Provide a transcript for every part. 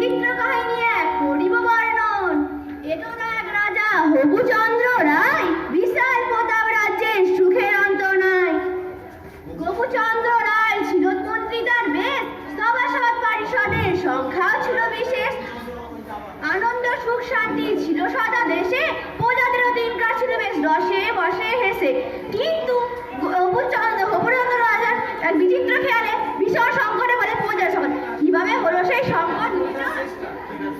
বিচিত্র কাহিনী এক করিব বর্ণন। এতো এক রাজা হবুচন্দ্র রায় বিশাল প্রতাপ রাজ্যের সুখের অন্ত নাই। গোপুচন্দ্র রায় ছিল মন্ত্রী তার বেশ, সভাসদ পরিষদের সংখ্যাও ছিল বিশেষ। আনন্দ, সুখ, শান্তি ছিল সদা দেশে প্রজাদেরও দিন কাটছিল বেশ রসে বসে হেসে। কিন্তু গোপুচন্দ্র গোপুচন্দ্র রাজার এক বিচিত্র খেয়ালে ভীষণ সংকটে কীভাবে হলো সেই সম্পদ?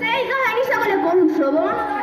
সেই কাহিনী সকলে করুন শ্রবণ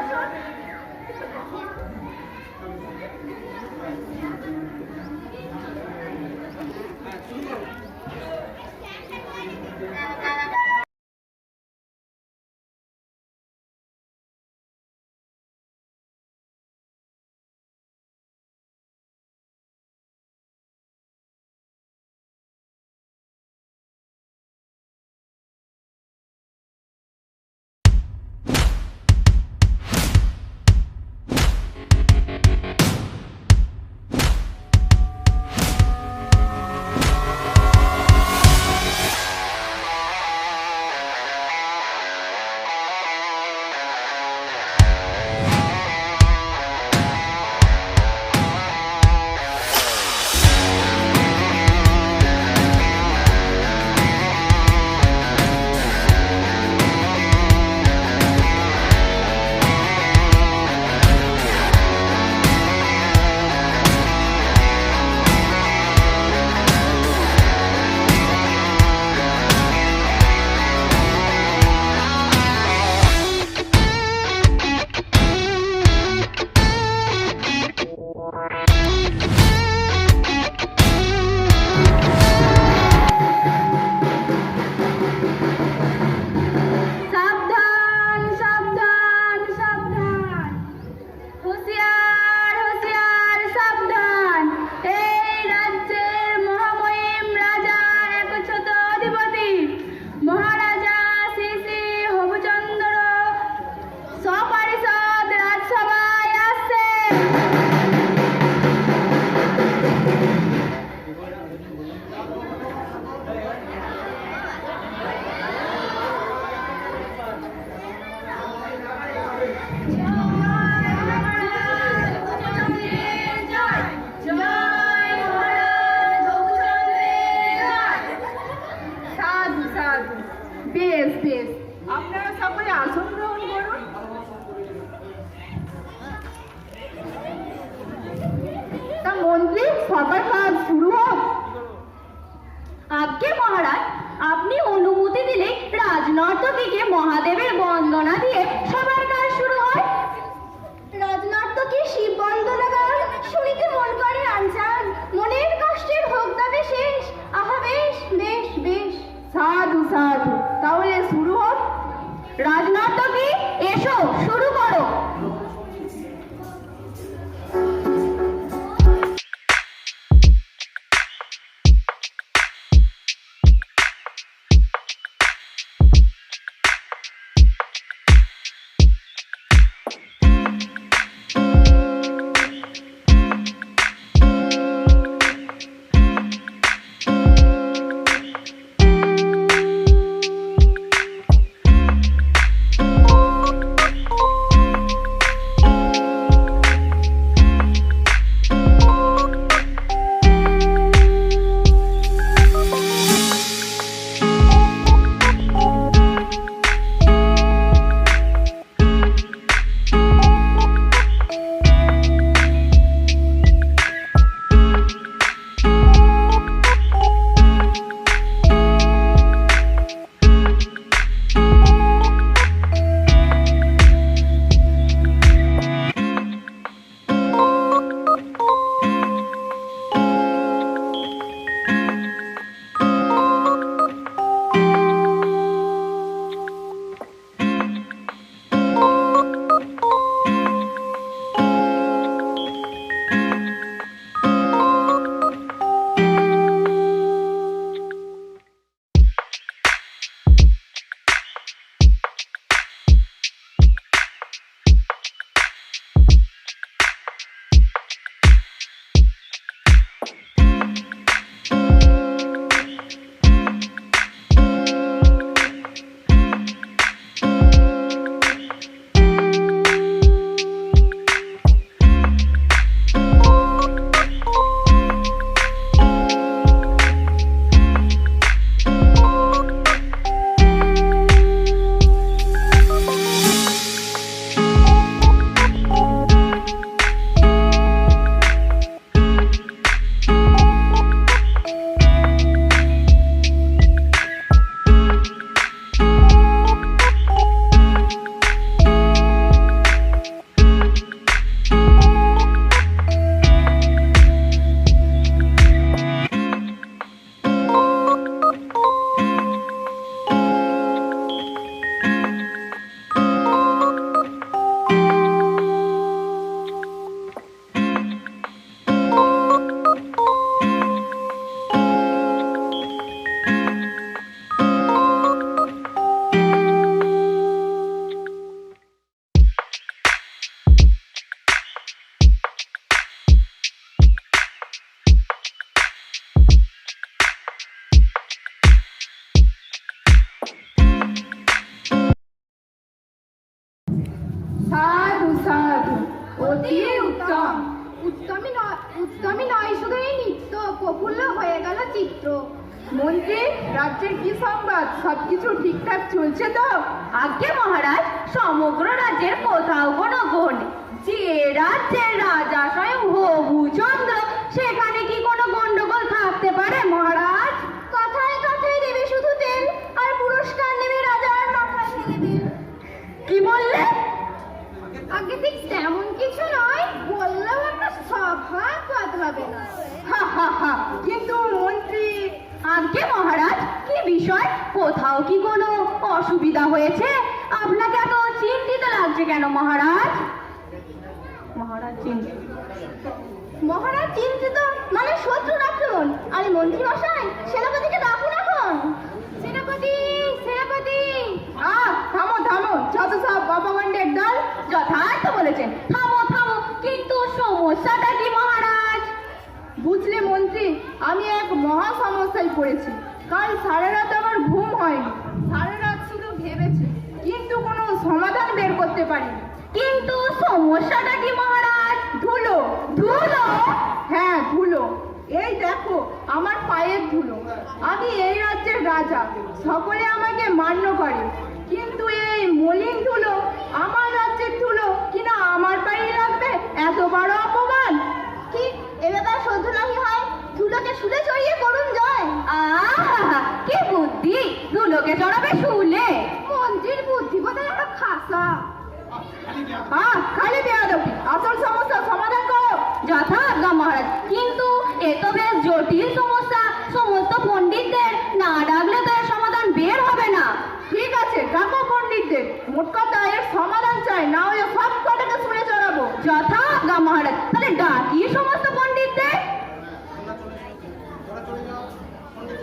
অতি উত্তম। উত্তমই নয় উত্তমই নয় শুধু নিত্য প্রফুল্ল হয়ে গেল চিত্র। মন্ত্রী, রাজ্যের কি সংবাদ? সবকিছু ঠিকঠাক চলছে তো? আজ্ঞে মহারাজ, সমগ্র রাজ্যের কোথাও কোনো গুণ। যে রাজ্যের রাজা স্বয়ং হবুচন্দ্র, সেখানে কি কোনো গন্ডগোল থাকতে পারে মহারাজ? কথায় কথায় দেবে শুধু তেল, আর পুরস্কার নেবে রাজার মাথায় থেকে দিন কি বললে আগে ঠিক তেমন কিছু নয় বললেও একটা সভা বদলাবে না হা হা হা কিন্তু মন্ত্রী আজ্ঞে মহারাজ কি বিষয় কোথাও কি কোনো অসুবিধা হয়েছে? আপনাকে এত চিন্তিত লাগছে কেন, মহারাজ? মহারাজ চিন্তিত। মহারাজ চিন্তিত মানে শত্রুর আক্রমণ আরে মন্ত্রী মশাই, সেনাপতিকে ডাকুন এখন। সেনাপতি সেনাপতি। আহ, থামো থামো। যত সব বাবাগণ্ডের দল যথার্থ বলেছেন। থামো থামো। কিন্তু সমস্যাটা কি, মহারাজ? বুঝলে মন্ত্রী, আমি এক মহা সমস্যায় পড়েছি। কাল সারা রাত আমার ঘুম হয়নি। সারা রাত শুধু ভেবেছি, কিন্তু কোনো সমাধান বের করতে পারিনি। কিন্তু সমস্যাটা কি মহারাজ? ধুলো ধুলো। হ্যাঁ ধুলো। এই দেখো, আমার পায়ের ধুলো। আমি এই রাজ্যের রাজা, সকলে আমাকে মান্য করে। কিন্তু এই মলিন ধুলো, আমার রাজ্যের ধুলো কিনা আমার পায়ে লাগবে? এত বড় অপমান। কি এ ব্যাপার সহ্য নাহি হয়? ধুলোকে শুলে চড়িয়ে করুন জয় কি বুদ্ধি? ধুলোকে চড়াবে শুলে। মন্ত্রীর বুদ্ধি বোধহয় একটা খাসা। হ্যাঁ খালি বেয়াদবি। আসল সমস্যা সমাধান করো। যথাজ্ঞা মহারাজ। কিন্তু এ তো বেশ জটিল সমস্যা। সমস্ত পণ্ডিতদের না ডাকলে তো এর সমাধান বের হবে না। ঠিক আছে ডাকো পণ্ডিতদের। মোট কথা এর সমাধান চাই, না হলে সব কটাকে শুনে চড়াবো। যথাজ্ঞা মহারাজ, তাহলে ডাকি সমস্ত পণ্ডিতদের?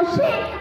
Moshe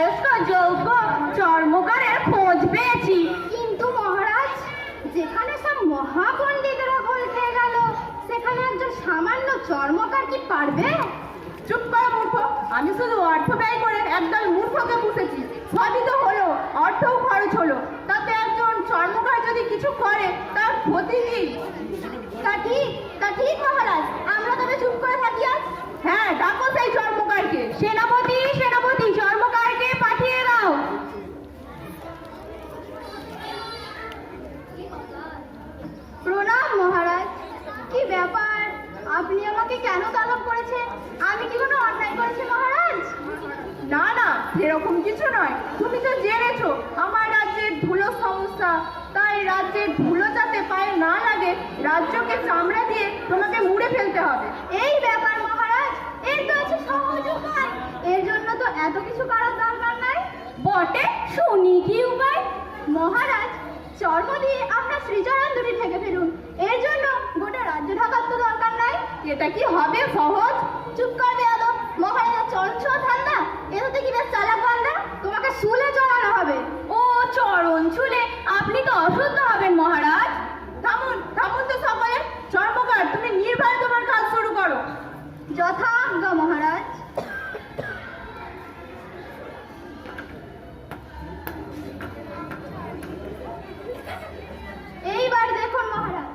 বয়স্ক যোগ্য চর্মকারের খোঁজ পেয়েছি। কিন্তু মহারাজ যেখানে সব মহাপণ্ডিতরা খেয়ে গেল সেখানে একজন সামান্য চর্মকার কি পারবে? চুপ করো মূর্খ আমি শুধু অর্থ ব্যয় করে একদল মূর্খকে পুষেছি। সবই তো হলো অর্থও খরচ হলো। তাতে একজন চর্মকার যদি কিছু করে তার ক্ষতি কি? তা ঠিক তা ঠিক মহারাজ আমরা তবে চুপ করে থাকি আজ। হ্যাঁ ডাকো সেই চর্মকারকে। সেনাপতি সেনাপতি চর্মকারকে পাঠিয়ে দাও প্রণাম মহারাজ কি ব্যাপার আপনি আমাকে কেন করেছেন আমি কি কোনো অন্যায় করেছি মহারাজ? না না সেরকম কিছু নয়। তুমি তো জেনেছো আমার রাজ্যের ধুলো সমস্যা তাই রাজ্যের ধুলো যাতে পায়ে না লাগে রাজ্যকে চামড়া দিয়ে তোমাকে মুড়ে ফেলতে হবে। এই ব্যাপার মহারাজ এর তো আছে সহজ উপায়। এর জন্য তো এত কিছু করার দরকার নাই। বটে শুনি কি উপায়। মহারাজ চর্ম দিয়ে আপনার শ্রীচরণ দুটি ঢেকে ফেলুন এর জন্য গোটা রাজ্য ঢাকার তো দরকার নাই এটা কি হবে? সহজ? চুপ কর বেয়াদ মহারাজা চঞ্চল ঠান্ডা এটাতে কি বেশ চালাক বান্দা তোমাকে শুলে চড়ানো হবে ও চরণ ছুলে আপনি তো অশুদ্ধ হবেন মহারাজ থামুন থামুন তো সকলে চর্মকার তুমি নির্ভয়ে তোমার কাজ শুরু করো যথা আজ্ঞা মহারাজ এইবার দেখুন মহারাজ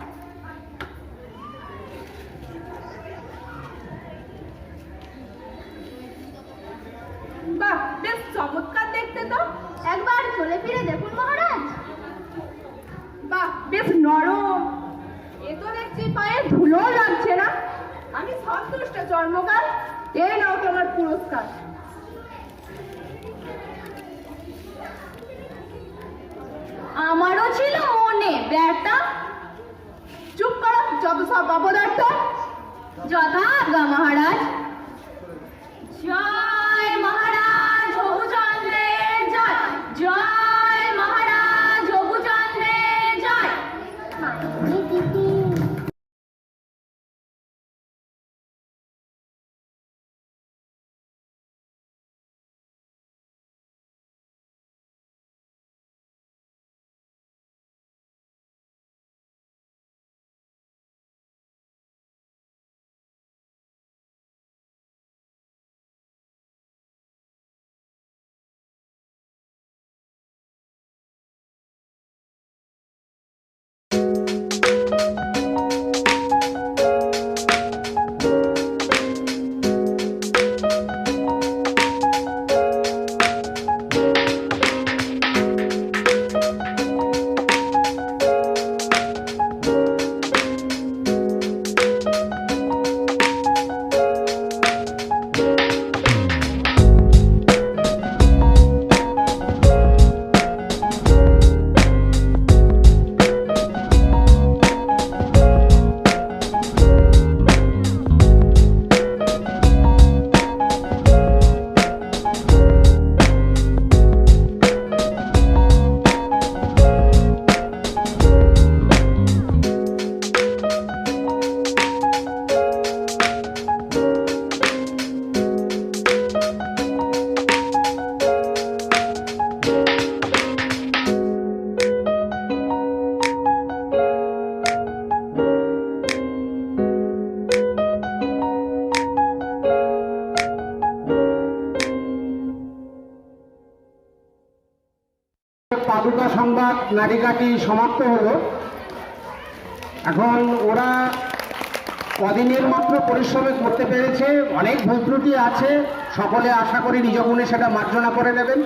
বাহ বেশ চমৎকার দেখতে তো একবার চলে ফিরে দেখুন মহারাজ বাহ বেশ নরম এ তো দেখছি পায়ে ধুলো লাগছে না আমি সন্তুষ্ট এই নাও তোমার পুরস্কার। আমারও ছিল মনে, ব্যাটা। চুপ করো, যত সব অপদার্থ। যথা মহারাজ। জয় নাটিকাটি সমাপ্ত হলো। এখন ওরা কদিনের মাত্র পরিশ্রমে করতে পেরেছে, অনেক ভুল ত্রুটি আছে, সকলে আশা করি নিজ গুণে সেটা মার্জনা করে নেবেন।